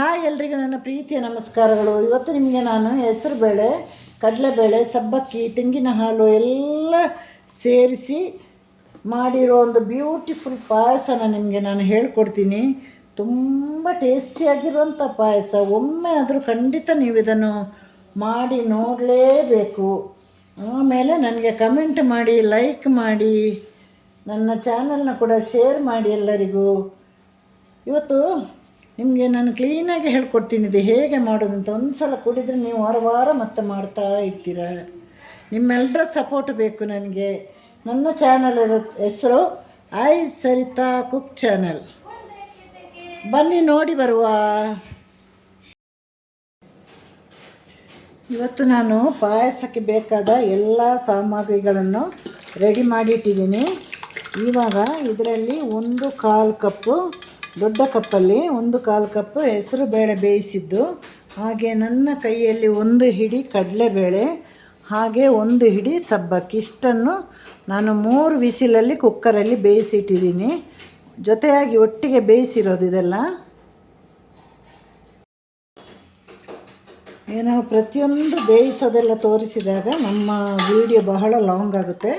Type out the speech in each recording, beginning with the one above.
Hi ಎಲ್ರಿಗೂ ನನ್ನ ಪ್ರೀತಿಯ ನಮಸ್ಕಾರಗಳು. ಇವತ್ತು ನಿಮಗೆ ನಾನು ಹೆಸರು ಬೇಳೆ ಕಡಲೆಬೇಳೆ, ಸಬ್ಬಕ್ಕಿ ತೆಂಗಿನ ಹಾಲು ಎಲ್ಲ ಸೇರಿಸಿ ಮಾಡಿರೋ ಒಂದು ಬ್ಯೂಟಿಫುಲ್ ಪಾಯಸನ ನಿಮಗೆ ನಾನು ಹೇಳ್ಕೊಡ್ತೀನಿ. ತುಂಬ ಟೇಸ್ಟಿಯಾಗಿರುವಂಥ ಪಾಯಸ. ಒಮ್ಮೆ ಆದರೂ ಖಂಡಿತ ನೀವು ಇದನ್ನು ಮಾಡಿ ನೋಡಲೇಬೇಕು. ಆಮೇಲೆ ನನಗೆ ಕಮೆಂಟ್ ಮಾಡಿ ಲೈಕ್ ಮಾಡಿ, ನನ್ನ ಚಾನಲ್ನ ಕೂಡ ಶೇರ್ ಮಾಡಿ ಎಲ್ಲರಿಗೂ. ಇವತ್ತು ನಿಮಗೆ ನಾನು ಕ್ಲೀನಾಗಿ ಹೇಳ್ಕೊಡ್ತೀನಿ, ಇದು ಹೇಗೆ ಮಾಡೋದು ಅಂತ ಒಂದು ಸಲ ಕುಡಿದರೆ ನೀವು ವಾರ ವಾರ ಮತ್ತೆ ಮಾಡ್ತಾ ಇರ್ತೀರ? ನಿಮ್ಮೆಲ್ಲರ ಸಪೋರ್ಟ್ ಬೇಕು ನನಗೆ. ನನ್ನ ಚಾನಲ್ ಹೆಸರು ಐ ಸರಿತಾ ಕುಕ್ ಚಾನಲ್ ಬನ್ನಿ ನೋಡಿ ಬರುವ. ಇವತ್ತು ನಾನು ಪಾಯಸಕ್ಕೆ ಬೇಕಾದ ಎಲ್ಲ ಸಾಮಗ್ರಿಗಳನ್ನು ರೆಡಿ ಮಾಡಿಟ್ಟಿದ್ದೀನಿ. ಇವಾಗ ಇದರಲ್ಲಿ ಒಂದು ಕಾಲು ಕಪ್ಪು ದೊಡ್ಡ ಕಪ್ಪಲ್ಲಿ ಒಂದು ಕಾಲು ಕಪ್ ಹೆಸರು ಬೇಳೆ ಬೇಯಿಸಿದ್ದು, ಹಾಗೆ ನನ್ನ ಕೈಯಲ್ಲಿ ಒಂದು ಹಿಡಿ ಕಡಲೆಬೇಳೆ ಹಾಗೆ ಒಂದು ಹಿಡಿ ಸಬ್ಬಕ್ಕಿ. ಇಷ್ಟನ್ನು ನಾನು ಮೂರು ವಿಸಿಲಲ್ಲಿ ಕುಕ್ಕರಲ್ಲಿ ಬೇಯಿಸಿಟ್ಟಿದ್ದೀನಿ. ಜೊತೆಯಾಗಿ ಒಟ್ಟಿಗೆ ಬೇಯಿಸಿರೋದು ಇದೆಲ್ಲ. ಏನೋ ಪ್ರತಿಯೊಂದು ಬೇಯಿಸೋದೆಲ್ಲ ತೋರಿಸಿದಾಗ ನಮ್ಮ ವಿಡಿಯೋ ಬಹಳ ಲಾಂಗ್ ಆಗುತ್ತೆ.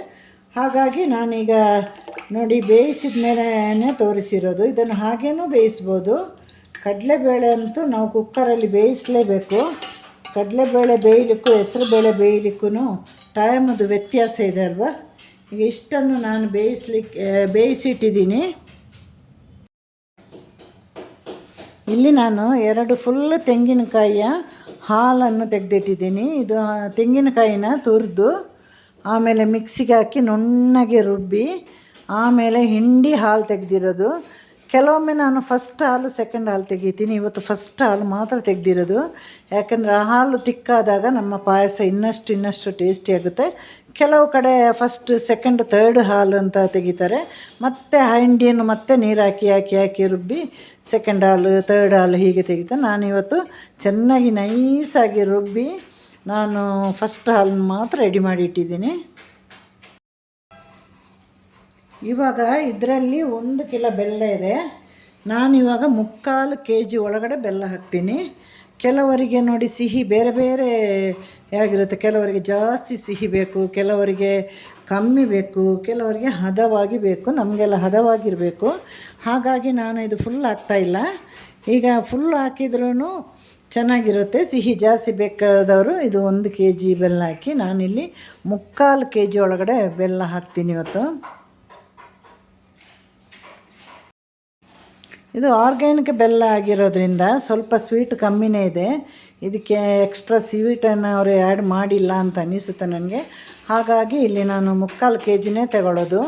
ಹಾಗಾಗಿ ನಾನೀಗ ನೋಡಿ ಬೇಯಿಸಿದ ಮೇಲೆ ತೋರಿಸಿರೋದು. ಇದನ್ನು ಹಾಗೇನೂ ಬೇಯಿಸ್ಬೋದು. ಕಡಲೆಬೇಳೆ ಅಂತೂ ನಾವು ಕುಕ್ಕರಲ್ಲಿ ಬೇಯಿಸಲೇಬೇಕು. ಕಡಲೆಬೇಳೆ ಬೇಯಲಿಕ್ಕೂ, ಹೆಸರುಬೇಳೆ ಬೇಯಲಿಕ್ಕೂ ಟೈಮದು ವ್ಯತ್ಯಾಸ ಇದೆ ಅಲ್ವಾ? ಈಗ ಇಷ್ಟನ್ನು ನಾನು ಬೇಯಿಸ್ಲಿಕ್ಕೆ ಬೇಯಿಸಿಟ್ಟಿದ್ದೀನಿ. ಇಲ್ಲಿ ನಾನು ಎರಡು ಫುಲ್ ತೆಂಗಿನಕಾಯಿಯ ಹಾಲನ್ನು ತೆಗೆದಿಟ್ಟಿದ್ದೀನಿ. ಇದು ತೆಂಗಿನಕಾಯಿನ ತುರಿದು. ಆಮೇಲೆ ಮಿಕ್ಸಿಗೆ ಹಾಕಿ ನುಣ್ಣಗೆ ರುಬ್ಬಿ, ಆಮೇಲೆ ಹಿಂಡಿ ಹಾಲು ತೆಗೆದಿರೋದು. ಕೆಲವೊಮ್ಮೆ ನಾನು ಫಸ್ಟ್ ಹಾಲು ಸೆಕೆಂಡ್ ಹಾಲು ತೆಗಿತೀನಿ. ಇವತ್ತು ಫಸ್ಟ್ ಹಾಲು ಮಾತ್ರ ತೆಗೆದಿರೋದು. ಯಾಕಂದರೆ ಆ ಹಾಲು ತಿಕ್ಕಾದಾಗ ನಮ್ಮ ಪಾಯಸ ಇನ್ನಷ್ಟು ಇನ್ನಷ್ಟು ಟೇಸ್ಟಿ ಆಗುತ್ತೆ. ಕೆಲವು ಕಡೆ ಫಸ್ಟ್ ಸೆಕೆಂಡ್ ತರ್ಡ್ ಹಾಲು ಅಂತ ತೆಗಿತಾರೆ. ಮತ್ತು ಹಿಂಡಿಯನ್ನು ಮತ್ತೆ ನೀರು ಹಾಕಿ ಹಾಕಿ ಹಾಕಿ ರುಬ್ಬಿ ಸೆಕೆಂಡ್ ಹಾಲು ತರ್ಡ್ ಹಾಲು ಹೀಗೆ ತೆಗಿತಾರೆ. ನಾನಿವತ್ತು ಚೆನ್ನಾಗಿ ನೈಸಾಗಿ ರುಬ್ಬಿ ನಾನು ಫಸ್ಟ್ ಹಾಲನ್ನು ಮಾತ್ರ ರೆಡಿ ಮಾಡಿ ಇಟ್ಟಿದ್ದೀನಿ. ಇವಾಗ ಇದರಲ್ಲಿ ಒಂದು ಕಿಲೋ ಬೆಲ್ಲ ಇದೆ. ನಾನು ಇವಾಗ ಮುಕ್ಕಾಲು ಕೆ ಜಿ ಒಳಗಡೆ ಬೆಲ್ಲ ಹಾಕ್ತೀನಿ. ಕೆಲವರಿಗೆ ನೋಡಿ ಸಿಹಿ ಬೇರೆ ಬೇರೆ ಆಗಿರುತ್ತೆ. ಕೆಲವರಿಗೆ ಜಾಸ್ತಿ ಸಿಹಿ ಬೇಕು, ಕೆಲವರಿಗೆ ಕಮ್ಮಿ ಬೇಕು, ಕೆಲವರಿಗೆ ಹದವಾಗಿ ಬೇಕು, ನಮಗೆಲ್ಲ ಹದವಾಗಿರಬೇಕು. ಹಾಗಾಗಿ ನಾನು ಇದು ಫುಲ್ ಹಾಕ್ತಾಯಿಲ್ಲ ಈಗ ಫುಲ್ ಹಾಕಿದ್ರೂ ಚೆನ್ನಾಗಿರುತ್ತೆ. ಸಿಹಿ ಜಾಸ್ತಿ ಬೇಕಾದವರು ಇದು ಒಂದು ಕೆ ಜಿ ಬೆಲ್ಲ ಹಾಕಿ ನಾನಿಲ್ಲಿ ಮುಕ್ಕಾಲು ಕೆ ಜಿ ಒಳಗಡೆ ಬೆಲ್ಲ ಹಾಕ್ತೀನಿ ಇವತ್ತು. ಇದು ಆರ್ಗ್ಯಾನಿಕ್ ಬೆಲ್ಲ ಆಗಿರೋದ್ರಿಂದ ಸ್ವಲ್ಪ ಸ್ವೀಟ್ ಕಮ್ಮಿನೇ ಇದೆ. ಇದಕ್ಕೆ ಎಕ್ಸ್ಟ್ರಾ ಸ್ವೀಟನ್ನು ಅವರು ಆ್ಯಡ್ ಮಾಡಿಲ್ಲ ಅಂತ ಅನಿಸುತ್ತೆ ನನಗೆ. ಹಾಗಾಗಿ ಇಲ್ಲಿ ನಾನು ಮುಕ್ಕಾಲು ಕೆ ಜಿನೇ ತಗೊಳ್ಳೋದು.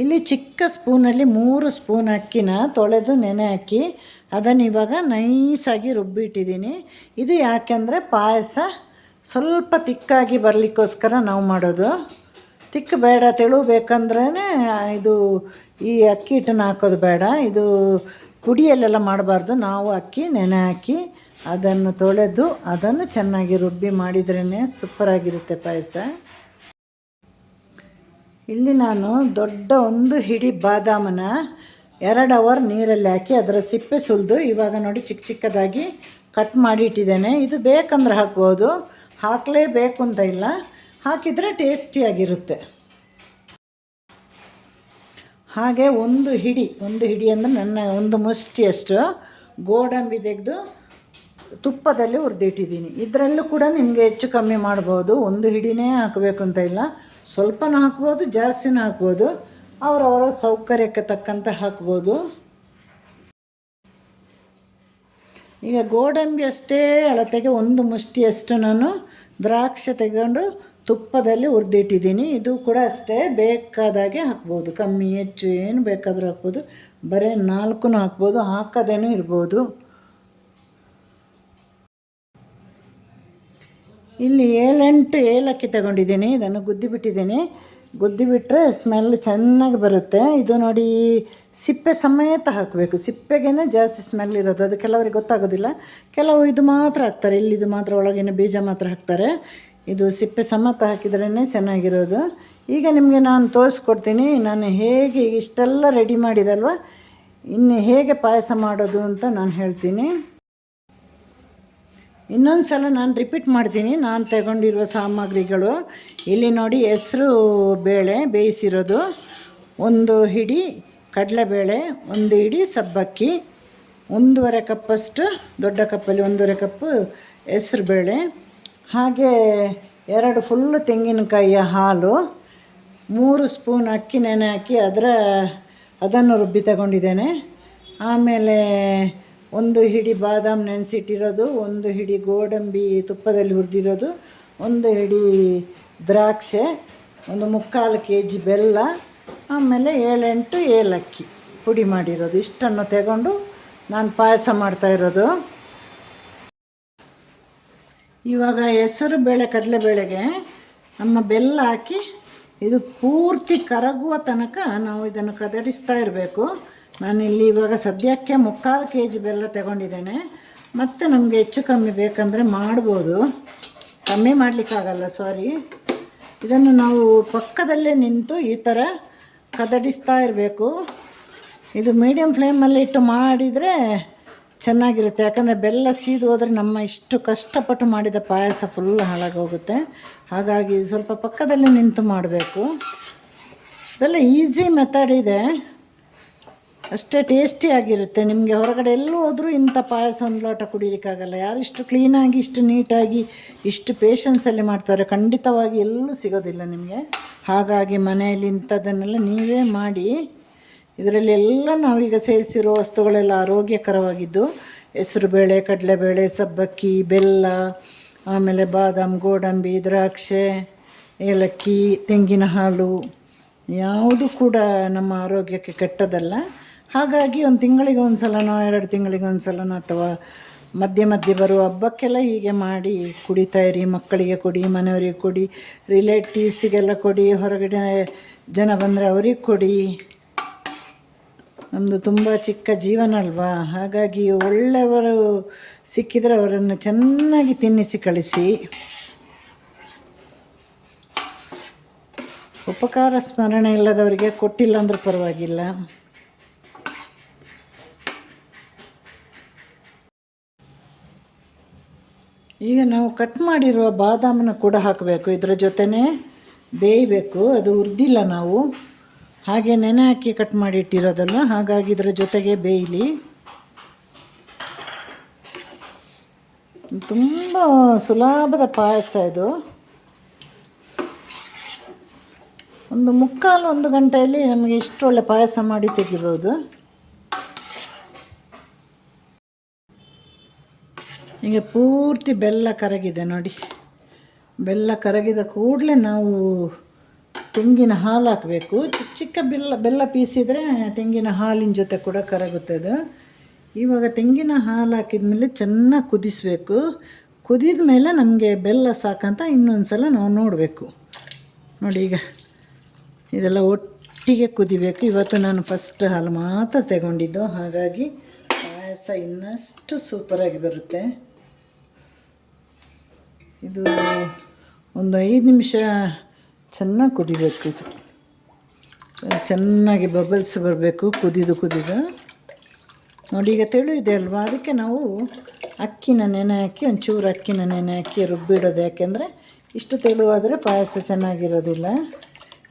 ಇಲ್ಲಿ ಚಿಕ್ಕ ಸ್ಪೂನಲ್ಲಿ ಮೂರು ಸ್ಪೂನ್ ಅಕ್ಕಿನ ತೊಳೆದು ನೆನೆ ಹಾಕಿ ಅದನ್ನು ಇವಾಗ ನೈಸಾಗಿ ರುಬ್ಬಿಟ್ಟಿದ್ದೀನಿ. ಇದು ಯಾಕೆಂದರೆ ಪಾಯಸ ಸ್ವಲ್ಪ ತಿಕ್ಕಾಗಿ ಬರಲಿಕ್ಕೋಸ್ಕರ ನಾವು ಮಾಡೋದು. ತಿಕ್ಕ ಬೇಡ ತೆಳು ಬೇಕಂದ್ರೇ ಇದು ಈ ಅಕ್ಕಿ ಹಿಟ್ಟನ್ನು ಹಾಕೋದು ಬೇಡ. ಇದು ಪುಡಿಯಲ್ಲೆಲ್ಲ ಮಾಡಬಾರ್ದು. ನಾವು ಅಕ್ಕಿ, ನೆನೆ ಹಾಕಿ ಅದನ್ನು ತೊಳೆದು ಅದನ್ನು ಚೆನ್ನಾಗಿ ರುಬ್ಬಿ ಮಾಡಿದ್ರೇ ಸೂಪರಾಗಿರುತ್ತೆ ಪಾಯಸ. ಇಲ್ಲಿ ನಾನು ದೊಡ್ಡ ಒಂದು ಹಿಡಿ ಬಾದಾಮನ ಎರಡು ಅವರ್ ನೀರಲ್ಲಿ ಹಾಕಿ ಅದರ ಸಿಪ್ಪೆ ಸುಲಿದು ಇವಾಗ ನೋಡಿ ಚಿಕ್ಕ ಚಿಕ್ಕದಾಗಿ ಕಟ್ ಮಾಡಿ ಇಟ್ಟಿದ್ದೇನೆ. ಇದು ಬೇಕಂದ್ರೆ ಹಾಕ್ಬೋದು. ಹಾಕಲೇಬೇಕು ಅಂತ ಇಲ್ಲ. ಹಾಕಿದರೆ ಟೇಸ್ಟಿಯಾಗಿರುತ್ತೆ ಹಾಗೆ ಒಂದು ಹಿಡಿ ಒಂದು ಹಿಡಿ ಅಂದರೆ ನನ್ನ ಒಂದು ಮುಷ್ಟಿಯಷ್ಟು ಗೋಡಂಬಿ ತೆಗೆದು ತುಪ್ಪದಲ್ಲಿ ಹುರಿದಿಟ್ಟಿದ್ದೀನಿ. ಇದರಲ್ಲೂ ಕೂಡ ನಿಮಗೆ ಹೆಚ್ಚು ಕಮ್ಮಿ ಮಾಡ್ಬೋದು. ಒಂದು ಹಿಡಿನೇ ಹಾಕಬೇಕು ಅಂತ ಇಲ್ಲ. ಸ್ವಲ್ಪನೂ ಹಾಕ್ಬೋದು, ಜಾಸ್ತಿನೂ ಹಾಕ್ಬೋದು. ಅವರವರ ಸೌಕರ್ಯಕ್ಕೆ ತಕ್ಕಂತೆ ಹಾಕ್ಬೋದು. ಈಗ ಗೋಡಂಬಿ ಅಷ್ಟೇ ಅಳತೆಗೆ ಒಂದು ಮುಷ್ಟಿಯಷ್ಟು ನಾನು ದ್ರಾಕ್ಷಿ ತೆಗೊಂಡು ತುಪ್ಪದಲ್ಲಿ ಹುರಿದಿಟ್ಟಿದ್ದೀನಿ. ಇದು ಕೂಡ ಅಷ್ಟೇ ಬೇಕಾದಾಗೆ ಹಾಕ್ಬೋದು. ಕಮ್ಮಿ, ಹೆಚ್ಚು ಏನು ಬೇಕಾದರೂ ಹಾಕ್ಬೋದು. ಬರೀ ನಾಲ್ಕು ಹಾಕ್ಬೋದು. ಹಾಕದೇನೂ ಇರ್ಬೋದು. ಇಲ್ಲಿ ಏಳೆಂಟು ಏಲಕ್ಕಿ ತಗೊಂಡಿದ್ದೀನಿ. ಇದನ್ನು ಗುದ್ದಿ ಬಿಟ್ಟಿದ್ದೀನಿ ಗುದ್ದಿ ಬಿಟ್ಟರೆ ಸ್ಮೆಲ್ ಚೆನ್ನಾಗಿ ಬರುತ್ತೆ. ಇದು ನೋಡಿ ಸಿಪ್ಪೆ ಸಮೇತ ಹಾಕಬೇಕು. ಸಿಪ್ಪೆಗೇ ಜಾಸ್ತಿ ಸ್ಮೆಲ್ ಇರೋದು. ಅದು ಕೆಲವರಿಗೆ ಗೊತ್ತಾಗೋದಿಲ್ಲ. ಕೆಲವು ಇದು ಮಾತ್ರ ಹಾಕ್ತಾರೆ. ಇಲ್ಲಿದು ಮಾತ್ರ, ಒಳಗಿನ ಬೀಜ ಮಾತ್ರ ಹಾಕ್ತಾರೆ. ಇದು ಸಿಪ್ಪೆ ಸಮೇತ ಹಾಕಿದ್ರೇ ಚೆನ್ನಾಗಿರೋದು. ಈಗ ನಿಮಗೆ ನಾನು ತೋರಿಸ್ಕೊಡ್ತೀನಿ. ನಾನು ಹೇಗೆ ಇಷ್ಟೆಲ್ಲ ರೆಡಿ ಮಾಡಿದಲ್ವ ಇನ್ನು ಹೇಗೆ ಪಾಯಸ ಮಾಡೋದು ಅಂತ ನಾನು ಹೇಳ್ತೀನಿ. ಇನ್ನೊಂದು ಸಲ ನಾನು ರಿಪೀಟ್ ಮಾಡ್ತೀನಿ. ನಾನು ತಗೊಂಡಿರುವ ಸಾಮಗ್ರಿಗಳು. ಇಲ್ಲಿ ನೋಡಿ ಹೆಸರು ಬೇಳೆ ಬೇಯಿಸಿರೋದು. ಒಂದು ಹಿಡಿ ಕಡಲೆಬೇಳೆ, ಒಂದು ಹಿಡಿ ಸಬ್ಬಕ್ಕಿ, ಒಂದೂವರೆ ಕಪ್ಪಷ್ಟು, ದೊಡ್ಡ ಕಪ್ಪಲ್ಲಿ ಒಂದೂವರೆ ಕಪ್ಪು ಹೆಸ್ರು ಬೇಳೆ, ಹಾಗೆ ಎರಡು ಫುಲ್ಲು ತೆಂಗಿನಕಾಯಿಯ ಹಾಲು, ಮೂರು ಸ್ಪೂನ್ ಅಕ್ಕಿ ನೆನೆ ಹಾಕಿ ಅದರ ಅದನ್ನು ರುಬ್ಬಿ ತಗೊಂಡಿದ್ದೇನೆ. ಆಮೇಲೆ ಒಂದು ಹಿಡಿ ಬಾದಾಮ್ ನೆನೆಸಿಟ್ಟಿರೋದು, ಒಂದು ಹಿಡಿ ಗೋಡಂಬಿ ತುಪ್ಪದಲ್ಲಿ ಹುರಿದಿರೋದು, ಒಂದು ಹಿಡಿ ದ್ರಾಕ್ಷೆ, ಒಂದು ಮುಕ್ಕಾಲು ಕೆ ಜಿ ಬೆಲ್ಲ, ಆಮೇಲೆ ಏಳೆಂಟು ಏಲಕ್ಕಿ ಪುಡಿ ಮಾಡಿರೋದು. ಇಷ್ಟನ್ನು ತಗೊಂಡು ನಾನು ಪಾಯಸ ಮಾಡ್ತಾ ಇರೋದು. ಇವಾಗ ಹೆಸರು ಬೇಳೆ ಕಡಲೆಬೇಳೆಗೆ ನಮ್ಮ ಬೆಲ್ಲ ಹಾಕಿ ಇದು ಪೂರ್ತಿ ಕರಗುವ ತನಕ ನಾವು ಇದನ್ನು ಕದಡಿಸ್ತಾ ಇರಬೇಕು. ನಾನಿಲ್ಲಿ ಇವಾಗ ಸದ್ಯಕ್ಕೆ ಮುಕ್ಕಾಲು ಕೆ ಜಿ ಬೆಲ್ಲ ತಗೊಂಡಿದ್ದೇನೆ. ಮತ್ತು ನಮಗೆ ಹೆಚ್ಚು ಕಮ್ಮಿ ಬೇಕಂದರೆ ಮಾಡ್ಬೋದು. ಕಮ್ಮಿ ಮಾಡಲಿಕ್ಕಾಗಲ್ಲ ಸಾರಿ ಇದನ್ನು ನಾವು ಪಕ್ಕದಲ್ಲೇ ನಿಂತು ಈ ಥರ ಕದಡಿಸ್ತಾ ಇರಬೇಕು. ಇದು ಮೀಡಿಯಮ್ ಫ್ಲೇಮಲ್ಲಿ ಇಟ್ಟು ಮಾಡಿದರೆ ಚೆನ್ನಾಗಿರುತ್ತೆ. ಯಾಕಂದರೆ ಬೆಲ್ಲ ಸೀದು ಹೋದರೆ ನಮ್ಮ ಇಷ್ಟು ಕಷ್ಟಪಟ್ಟು ಮಾಡಿದ ಪಾಯಸ ಫುಲ್ ಹಾಳಾಗೋಗುತ್ತೆ. ಹಾಗಾಗಿ ಸ್ವಲ್ಪ ಪಕ್ಕದಲ್ಲೇ ನಿಂತು ಮಾಡಬೇಕು. ಇದೆಲ್ಲ ಈಸಿ ಮೆಥಡ್ ಇದೆ. ಅಷ್ಟೇ ಟೇಸ್ಟಿಯಾಗಿರುತ್ತೆ ನಿಮಗೆ ಹೊರಗಡೆ ಎಲ್ಲೂ ಹೋದರೂ ಇಂಥ ಪಾಯಸ ಒಂದು ಲೋಟ ಕುಡಿಲಿಕ್ಕಾಗಲ್ಲ. ಯಾರು ಇಷ್ಟು ಕ್ಲೀನಾಗಿ ಇಷ್ಟು ನೀಟಾಗಿ ಇಷ್ಟು ಪೇಷನ್ಸಲ್ಲಿ ಮಾಡ್ತಾರೆ. ಖಂಡಿತವಾಗಿ ಎಲ್ಲೂ ಸಿಗೋದಿಲ್ಲ ನಿಮಗೆ. ಹಾಗಾಗಿ ಮನೆಯಲ್ಲಿ ಇಂಥದ್ದನ್ನೆಲ್ಲ ನೀವೇ ಮಾಡಿ, ಇದರಲ್ಲಿ ಎಲ್ಲ ನಾವೀಗ ಸೇರಿಸಿರೋ ವಸ್ತುಗಳೆಲ್ಲ ಆರೋಗ್ಯಕರವಾಗಿದ್ದು ಹೆಸರುಬೇಳೆ ಕಡಲೆಬೇಳೆ ಸಬ್ಬಕ್ಕಿ, ಬೆಲ್ಲ, ಆಮೇಲೆ ಬಾದಾಮ್, ಗೋಡಂಬಿ, ದ್ರಾಕ್ಷೆ, ಏಲಕ್ಕಿ, ತೆಂಗಿನ ಹಾಲು, ಯಾವುದು ಕೂಡ ನಮ್ಮ ಆರೋಗ್ಯಕ್ಕೆ ಕೆಟ್ಟದಲ್ಲ ಹಾಗಾಗಿ ಒಂದು ತಿಂಗಳಿಗೆ ಒಂದು ಸಲನೋ ಎರಡು ತಿಂಗಳಿಗೆ ಒಂದು ಸಲನೋ ಅಥವಾ ಮಧ್ಯೆ ಮಧ್ಯೆ ಬರುವ ಹಬ್ಬಕ್ಕೆಲ್ಲ ಹೀಗೆ ಮಾಡಿ ಕುಡಿತಾ ಇರಿ, ಮಕ್ಕಳಿಗೆ ಕೊಡಿ, ಮನೆಯವರಿಗೆ ಕೊಡಿ ರಿಲೇಟಿವ್ಸಿಗೆಲ್ಲ ಕೊಡಿ, ಹೊರಗಡೆ ಜನ ಬಂದರೆ ಅವ್ರಿಗೆ ಕೊಡಿ. ನಮ್ಮದು ತುಂಬ ಚಿಕ್ಕ ಜೀವನ ಅಲ್ವಾ? ಹಾಗಾಗಿ ಒಳ್ಳೆಯವರು ಸಿಕ್ಕಿದರೆ ಅವರನ್ನು ಚೆನ್ನಾಗಿ ತಿನ್ನಿಸಿ, ಕಳಿಸಿ. ಉಪಕಾರ, ಸ್ಮರಣೆ ಇಲ್ಲದವರಿಗೆ ಕೊಟ್ಟಿಲ್ಲ ಅಂದರೂ ಪರವಾಗಿಲ್ಲ. ಈಗ ನಾವು ಕಟ್ ಮಾಡಿರುವ ಬಾದಾಮನ್ನು ಕೂಡ ಹಾಕಬೇಕು. ಇದರ ಜೊತೆನೇ ಬೇಯಬೇಕು. ಅದು ಉರಿದಿಲ್ಲ ನಾವು. ಹಾಗೆ ನೆನೆ ಹಾಕಿ ಕಟ್ ಮಾಡಿ ಇಟ್ಟಿರೋದಲ್ಲ, ಹಾಗಾಗಿ ಇದರ ಜೊತೆಗೆ ಬೇಯಲಿ. ತುಂಬ ಸುಲಭದ ಪಾಯಸ ಇದು. ಒಂದು ಮುಕ್ಕಾಲು ಒಂದು ಗಂಟೆಯಲ್ಲಿ ನಮಗೆ ಇಷ್ಟು ಒಳ್ಳೆ ಪಾಯಸ ಮಾಡಿ ತೆಗಿಬೋದು. ಈಗ ಪೂರ್ತಿ ಬೆಲ್ಲ ಕರಗಿದೆ ನೋಡಿ. ಬೆಲ್ಲ ಕರಗಿದ ಕೂಡಲೇ ನಾವು ತೆಂಗಿನ ಹಾಲು ಹಾಕಬೇಕು. ಚಿಕ್ಕ ಚಿಕ್ಕ ಬೆಲ್ಲ ಬೆಲ್ಲ ಪೀಸಿದರೆ ತೆಂಗಿನ ಹಾಲಿನ ಜೊತೆ ಕೂಡ ಕರಗುತ್ತೆ ಅದು. ಇವಾಗ ತೆಂಗಿನ ಹಾಲು ಹಾಕಿದ ಮೇಲೆ ಚೆನ್ನಾಗಿ ಕುದಿಸಬೇಕು. ಕುದಿದ ಮೇಲೆ ನಮಗೆ ಬೆಲ್ಲ ಸಾಕಂತ ಇನ್ನೊಂದು ಸಲ ನಾವು ನೋಡಬೇಕು. ನೋಡಿ ಈಗ ಇದೆಲ್ಲ ಒಟ್ಟಿಗೆ ಕುದಿಬೇಕು. ಇವತ್ತು ನಾನು ಫಸ್ಟ್ ಹಾಲು ಮಾತ್ರ ತಗೊಂಡಿದ್ದು. ಹಾಗಾಗಿ ಪಾಯಸ ಇನ್ನಷ್ಟು ಸೂಪರಾಗಿ ಬರುತ್ತೆ. ಇದು ಒಂದು ಐದು ನಿಮಿಷ ಚೆನ್ನಾಗಿ ಕುದಿಬೇಕು ಇದು. ಚೆನ್ನಾಗಿ ಬಬಲ್ಸ್ ಬರಬೇಕು, ಕುದಿದು ಕುದಿದು. ನೋಡಿ, ಈಗ ತೆಳು ಇದೆ ಅಲ್ವಾ? ಅದಕ್ಕೆ ನಾವು ಅಕ್ಕಿನ ನೆನೆ ಹಾಕಿ, ಒಂಚೂರು ಅಕ್ಕಿನ ನೆನೆ ಹಾಕಿ ರುಬ್ಬಿಡೋದು. ಯಾಕೆಂದರೆ ಇಷ್ಟು ತೆಳುವಾದರೆ ಪಾಯಸ ಚೆನ್ನಾಗಿರೋದಿಲ್ಲ.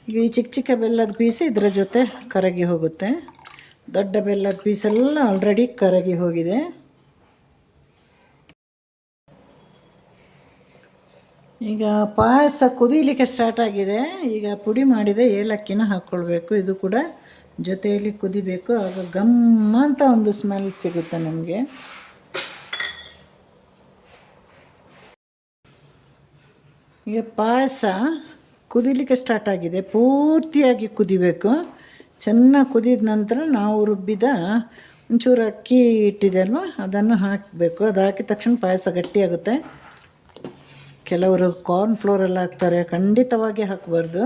ಈಗ ಈ ಚಿಕ್ಕ ಚಿಕ್ಕ ಬೆಲ್ಲದ ಪೀಸ್ ಇದರ ಜೊತೆ ಕರಗಿ ಹೋಗುತ್ತೆ. ದೊಡ್ಡ ಬೆಲ್ಲದ ಪೀಸೆಲ್ಲ ಆಲ್ರೆಡಿ ಕರಗಿ ಹೋಗಿದೆ. ಈಗ ಪಾಯಸ ಕುದೀಲಿಕ್ಕೆ ಸ್ಟಾರ್ಟ್ ಆಗಿದೆ. ಈಗ ಪುಡಿ ಮಾಡಿದ, ಏಲಕ್ಕಿನ ಹಾಕ್ಕೊಳ್ಬೇಕು ಇದು ಕೂಡ ಜೊತೆಯಲ್ಲಿ ಕುದಿಬೇಕು. ಆಗ ಗಮ್ಮ ಅಂತ ಒಂದು ಸ್ಮೆಲ್ ಸಿಗುತ್ತೆ ನಮಗೆ. ಈಗ ಪಾಯಸ ಕುದಿಲಿಕ್ಕೆ ಸ್ಟಾರ್ಟ್ ಆಗಿದೆ. ಪೂರ್ತಿಯಾಗಿ ಕುದಿಬೇಕು. ಚೆನ್ನಾಗಿ ಕುದಿದ ನಂತರ ನಾವು ರುಬ್ಬಿದ ಒಂಚೂರು ಅಕ್ಕಿ ಇಟ್ಟಿದೆ ಅಲ್ವಾ? ಅದನ್ನು ಹಾಕಬೇಕು. ಅದು ಹಾಕಿದ ತಕ್ಷಣ ಪಾಯಸ ಗಟ್ಟಿಯಾಗುತ್ತೆ. ಕೆಲವರು ಕಾರ್ನ್ ಫ್ಲೋರೆಲ್ಲ ಹಾಕ್ತಾರೆ, ಖಂಡಿತವಾಗಿ ಹಾಕಬಾರ್ದು.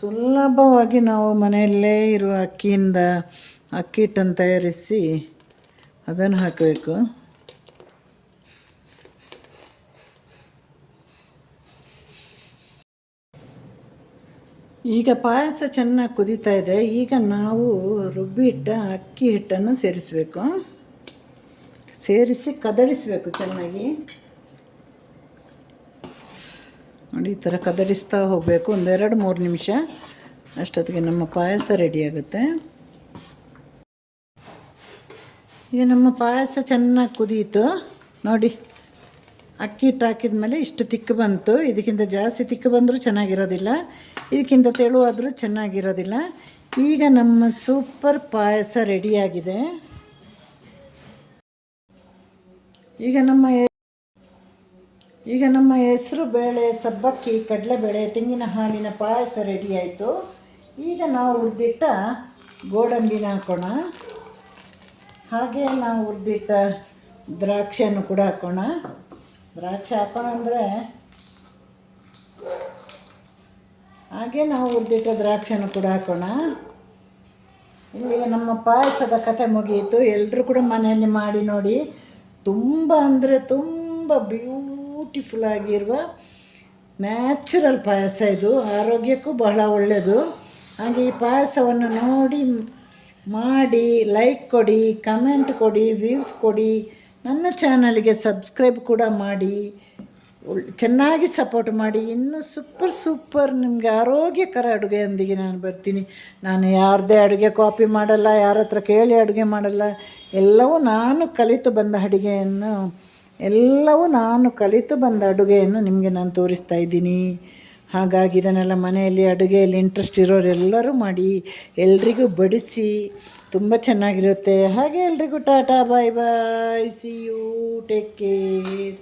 ಸುಲಭವಾಗಿ ನಾವು ಮನೆಯಲ್ಲೇ ಇರುವ ಅಕ್ಕಿಯಿಂದ ಅಕ್ಕಿ ಹಿಟ್ಟನ್ನು ತಯಾರಿಸಿ ಅದನ್ನು ಹಾಕಬೇಕು. ಈಗ ಪಾಯಸ ಚೆನ್ನಾಗಿ ಕುದೀತಾ ಇದೆ. ಈಗ ನಾವು ರುಬ್ಬಿಟ್ಟ ಅಕ್ಕಿ ಹಿಟ್ಟನ್ನು ಸೇರಿಸಬೇಕು. ಸೇರಿಸಿ ಕದಡಿಸಬೇಕು ಚೆನ್ನಾಗಿ. ನೋಡಿ, ಈ ಥರ ಕದಡಿಸ್ತಾ ಹೋಗಬೇಕು. ಒಂದೆರಡು ಮೂರು ನಿಮಿಷ. ಅಷ್ಟೊತ್ತಿಗೆ ನಮ್ಮ ಪಾಯಸ ರೆಡಿಯಾಗುತ್ತೆ ಈಗ ನಮ್ಮ ಪಾಯಸ ಚೆನ್ನಾಗಿ ಕುದಿಯಿತು ನೋಡಿ, ಅಕ್ಕಿ ಹಿಟ್ಟು ಹಾಕಿದ ಮೇಲೆ ಇಷ್ಟು ತಿಕ್ಕು ಬಂತು. ಇದಕ್ಕಿಂತ ಜಾಸ್ತಿ ತಿಕ್ಕು ಬಂದರೂ ಚೆನ್ನಾಗಿರೋದಿಲ್ಲ. ಇದಕ್ಕಿಂತ ತೆಳುವಾದರೂ ಚೆನ್ನಾಗಿರೋದಿಲ್ಲ. ಈಗ ನಮ್ಮ ಸೂಪರ್ ಪಾಯಸ ರೆಡಿಯಾಗಿದೆ ಈಗ ನಮ್ಮ ಈಗ ನಮ್ಮ ಹೆಸರು ಬೇಳೆ, ಸಬ್ಬಕ್ಕಿ, ಕಡಲೆಬೇಳೆ, ತೆಂಗಿನ ಹಾಲಿನ ಪಾಯಸ ರೆಡಿ ಆಯಿತು. ಈಗ ನಾವು ಹುರಿದಿಟ್ಟ ಗೋಡಂಬಿನ ಹಾಕೋಣ. ಹಾಗೆ ನಾವು ಹುರಿದಿಟ್ಟ ದ್ರಾಕ್ಷಿಯನ್ನು ಕೂಡ ಹಾಕೋಣ. ದ್ರಾಕ್ಷಿ ಹಾಕೋಣ ಅಂದರೆ ಹಾಗೆ ನಾವು ಉರಿದಿಟ್ಟ ದ್ರಾಕ್ಷಿಯನ್ನು ಕೂಡ ಹಾಕೋಣ. ಇಲ್ಲಿಗೆ ನಮ್ಮ ಪಾಯಸದ ಕತೆ ಮುಗಿಯಿತು. ಎಲ್ಲರೂ ಕೂಡ ಮನೆಯಲ್ಲಿ ಮಾಡಿ ನೋಡಿ. ತುಂಬ ಅಂದರೆ ತುಂಬ ಬ್ಯೂಟಿಫುಲ್ ಆಗಿರುವ ನ್ಯಾಚುರಲ್ ಪಾಯಸ ಇದು. ಆರೋಗ್ಯಕ್ಕೂ ಬಹಳ ಒಳ್ಳೆಯದು ಹಾಗೆ ಈ ಪಾಯಸವನ್ನು ನೋಡಿ ಮಾಡಿ ಲೈಕ್ ಕೊಡಿ ಕಮೆಂಟ್ ಕೊಡಿ ವ್ಯೂಸ್ ಕೊಡಿ. ನನ್ನ ಚಾನಲ್ಗೆ ಸಬ್ಸ್ಕ್ರೈಬ್ ಕೂಡ ಮಾಡಿ. ಚೆನ್ನಾಗಿ ಸಪೋರ್ಟ್ ಮಾಡಿ. ಇನ್ನೂ ಸೂಪರ್ ಸೂಪರ್ ನಿಮಗೆ ಆರೋಗ್ಯಕರ ಅಡುಗೆಯೊಂದಿಗೆ ನಾನು ಬರ್ತೀನಿ. ನಾನು ಯಾರದೇ ಅಡುಗೆ ಕಾಪಿ ಮಾಡಲ್ಲ, ಯಾರ ಹತ್ರ ಕೇಳಿ ಅಡುಗೆ ಮಾಡಲ್ಲ, ಎಲ್ಲವೂ ನಾನು ಕಲಿತು ಬಂದ ಅಡುಗೆಯನ್ನು ಎಲ್ಲವೂ ನಾನು ಕಲಿತು ಬಂದ ಅಡುಗೆಯನ್ನು ನಿಮಗೆ ನಾನು ತೋರಿಸ್ತಾ ಇದ್ದೀನಿ. ಹಾಗಾಗಿ ಇದನ್ನೆಲ್ಲ ಮನೆಯಲ್ಲಿ ಅಡುಗೆಯಲ್ಲಿ ಇಂಟ್ರೆಸ್ಟ್ ಇರೋರೆಲ್ಲರೂ ಮಾಡಿ, ಎಲ್ರಿಗೂ ಬಡಿಸಿ, ತುಂಬ ಚೆನ್ನಾಗಿರುತ್ತೆ. ಹಾಗೆ ಎಲ್ರಿಗೂ tata bye bye see you take care